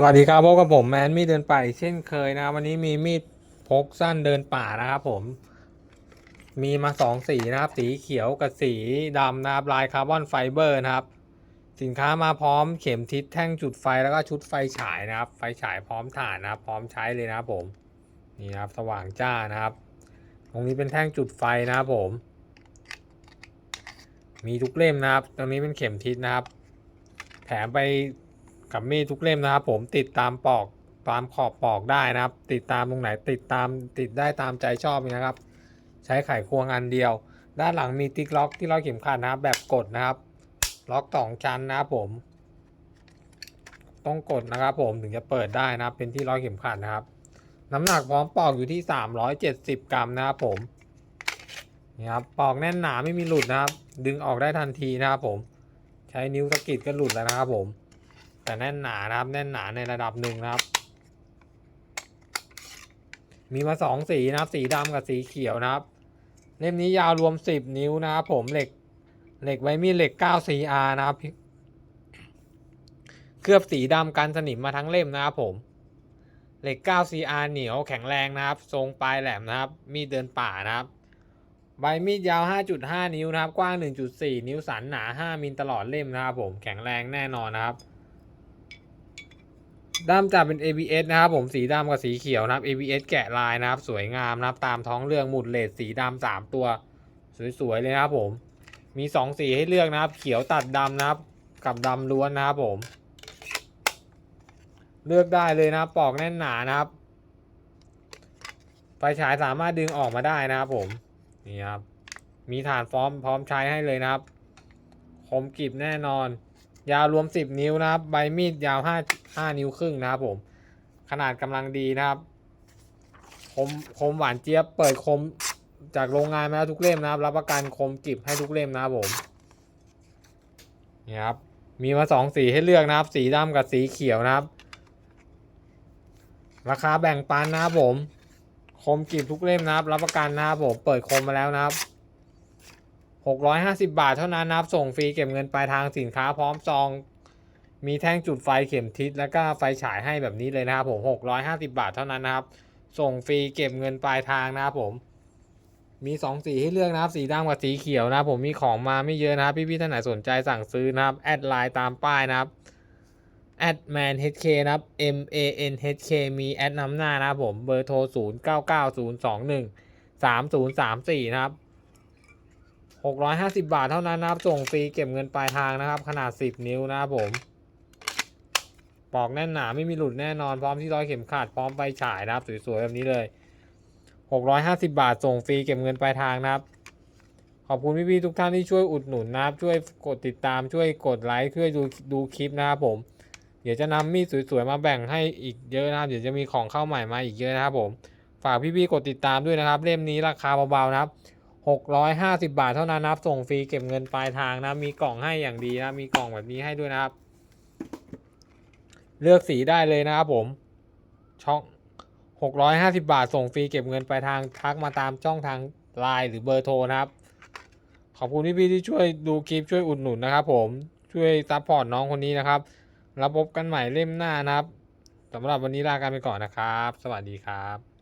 สวัสดีครับพบกับผมแมนมีดเดินป่าอีกเช่นเคยนะครับวันนี้มีมีดพกสั้นเดินป่านะครับผม มีมาสองสีนะครับ สีเขียวกับสีดำนะครับลายคาร์บอนไฟเบอร์นะครับ สินค้ามาพร้อมเข็มทิศแท่งจุดไฟแล้วก็ชุดไฟฉายนะครับ ไฟฉายพร้อมถ่านนะครับ พร้อมใช้เลยนะครับผมนี่นะครับสว่างจ้านะครับ ตรงนี้เป็นแท่งจุดไฟนะครับผม มีทุกเล่มนะครับ ตรงนี้เป็นเข็มทิศนะครับ แถมไป กับมีดทุกเล่มนะครับ ผมติดตามปอกตามขอบปอกได้นะครับ ติดตามตรงไหนติดตามติดได้ตามใจชอบนะครับ ใช้ไขควงอันเดียว ด้านหลังมีติ๊กล็อกที่ล็อกเข็มขัดนะครับ แบบกดนะครับ ล็อกสองชั้นนะครับผม ต้องกดนะครับ ผมถึงจะเปิดได้นะครับ เป็นที่ล็อกเข็มขัดนะครับ น้ำหนักพร้อมปอกอยู่ที่ 370 กรัมนะครับผมนี่ครับปอกแน่นหนาไม่มีหลุดนะครับ ดึงออกได้ทันทีนะครับผม ใช้นิ้วสะกิดก็หลุดแล้วนะครับผม แต่แน่นหนานะครับ แน่นหนาในระดับหนึ่งนะครับ มีมาสองสีนะครับ สีดำกับสีเขียวนะครับ เล่มนี้ยาวรวม10นิ้วนะครับผมเหล็กเหล็กไวมีเหล็ก 9 CR นะครับ เคลือบสีดำกันสนิมมาทั้งเล่มนะครับผมเหล็ก 9 CR เหนียวแข็งแรงนะครับ ทรงปลายแหลมนะครับ มีเดินป่านะครับ ใบมีดยาว 5.5 นิ้วนะครับ กว้าง 1.4 นิ้วสันหนา 5 มิลตลอดเล่มนะครับผม แข็งแรงแน่นอนนะครับ ด้ามจับเป็น ABS นะครับผมสีดำกับสีเขียวนะครับ ABS แกะลายนะครับ สวยงามนะครับ ตามท้องเรื่องหมุดเลดสีดำสามตัว สวยๆเลยนะครับผมมี2สีให้เลือกนะครับ เขียวตัดดำนะครับ กับดำล้วนนะครับผม เลือกได้เลยนะครับปอกแน่นหนานะครับไฟฉายสามารถดึงออกมาได้นะครับผมนี่ครับมีฐานฟอร์มพร้อมใช้ให้เลยนะครับ คมกริบแน่นอน ยาวรวม 10 นิ้วนะครับ ใบมีดยาว5 5นิ้วครึ่งนะครับผม ขนาดกำลังดีนะครับคมคมหวานเจี๊ยบเปิดคมจากโรงงานมาแล้วทุกเล่มนะครับ รับประกันคมกริบให้ทุกเล่มนะครับผมนี่ครับมีมาสองสีให้เลือกนะครับ สีดำกับสีเขียวนะครับ ราคาแบ่งปันนะครับผม คมกริบทุกเล่มนะครับ รับประกันนะครับผมเปิดคมมาแล้วนะครับ 650 บาทเท่านั้นนะครับส่งฟรีเก็บเงินปลายทางสินค้าพร้อมซอง มีแท่งจุดไฟเข็มทิศแล้วก็ไฟฉายให้แบบนี้เลยนะครับผม650 บาทเท่านั้นนะครับ ส่งฟรีเก็บเงินปลายทางนะครับผม มี 2 สีให้เลือกนะครับสีดำกับสีเขียวนะครับผมมีของมาไม่เยอะนะครับ พี่ๆท่านไหนสนใจสั่งซื้อนะครับแอดไลน์ตามป้ายนะครับแอดแมน HK นะครับ M A N H K มีแอดนำหน้านะครับผมเบอร์โทร 0 9 9 0 2 1 3 0 3 4 นะครับ 650 บาทเท่านั้นนะครับ ส่งฟรีเก็บเงินปลายทางนะครับ ขนาด 10 นิ้วนะครับผม ปอกแน่นหนาไม่มีหลุดแน่นอน พร้อมที่ร้อยเข็มขัดพร้อมไฟฉายนะครับ สวยๆแบบนี้เลย 650 บาท ส่งฟรีเก็บเงินปลายทางนะครับ ขอบคุณพี่ๆทุกท่านที่ช่วยอุดหนุนนะครับ ช่วยกดติดตามช่วยกดไลค์ช่วยดูดูคลิปนะครับผม เดี๋ยวจะนำมีดสวยๆมาแบ่งให้อีกเยอะนะครับ เดี๋ยวจะมีของเข้าใหม่มาอีกเยอะนะครับผม ฝากพี่ๆกดติดตามด้วยนะครับ เล่มนี้ราคาเบาๆนะครับ 650 บาทเท่านั้นนะครับส่งฟรีเก็บเงินปลายทางนะ มีกล่องให้อย่างดีนะ มีกล่องแบบนี้ให้ด้วยนะครับ เลือกสีได้เลยนะครับผม ช่อง 650 บาทส่งฟรีเก็บเงินปลายทางทักมาตามช่องทางไลน์หรือเบอร์โทรนะครับ ขอบคุณพี่ๆที่ช่วยดูคลิปช่วยอุดหนุนนะครับ ผมช่วยซัพพอร์ตน้องคนนี้นะครับ แล้วพบกันใหม่เล่มหน้านะครับสำหรับวันนี้ลากันไปก่อนนะครับ สวัสดีครับ